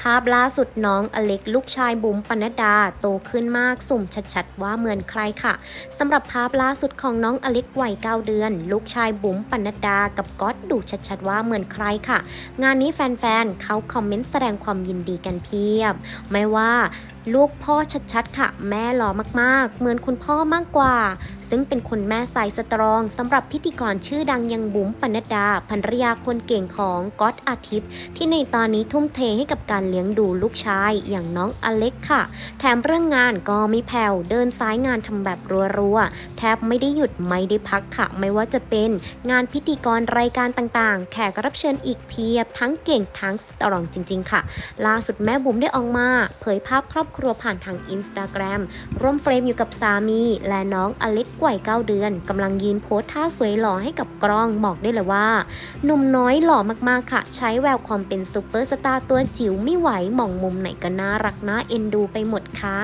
ภาพล่าสุดน้องอเล็กลูกชายบุ๋มปนัดดาโตขึ้นมากสุ่มชัดๆ ว่าเหมือนใครค่ะสำหรับภาพล่าสุดของน้องอเล็กวัย9เดือน ลูกชายบุ๋มปนัดดากับก๊อตดูชัดๆ ว่าเหมือนใครค่ะ งานนี้แฟนๆเขาคอมเมนต์แสดงความยินดีกันเพียบ ไม่ว่าลูกพ่อชัดๆ ค่ะ แม่หล่อมากๆ เหมือนคุณพ่อมากกว่า ซึ่งเป็นคุณแม่สายสตรองสำหรับพิธีกรชื่อดังอยังบุ๋มปนัดดาภรรยาคนเก่งของก๊อตอาทิตย์ ที่ในตอนนี้ทุ่มเทให้กับการเลี้ยงดูลูกชายอย่างน้องอเล็กค่ะ แถมเรื่องงานก็ไม่แผ่วเดินสายงานทำแบบรัวๆแทบไม่ได้หยุดไม่ได้พักค่ะ ไม่ว่าจะเป็นงานพิธีกรรายการต่างๆ แขกรับเชิญอีกเพียบทั้งเก่งทั้งสตรองจริง ๆ ค่ะ ล่าสุดแม่บุ๋มได้ออกมา เผยภาพครอบครัวผ่านทางอินสตาแกรมร่วมเฟรมอยู่กับสามีและน้องอเล็กวัย 9 เดือนกำลังยืนโพสท่าสวยหล่อให้กับกล้องบอกได้เลยว่าหนุ่มน้อยหล่อมากๆค่ะ ใช้แววความเป็นซูเปอร์สตาร์ตัวจิ๋วไม่ไหวมองมุมไหนก็น่ารักน่าเอ็นดูไปหมดค่ะ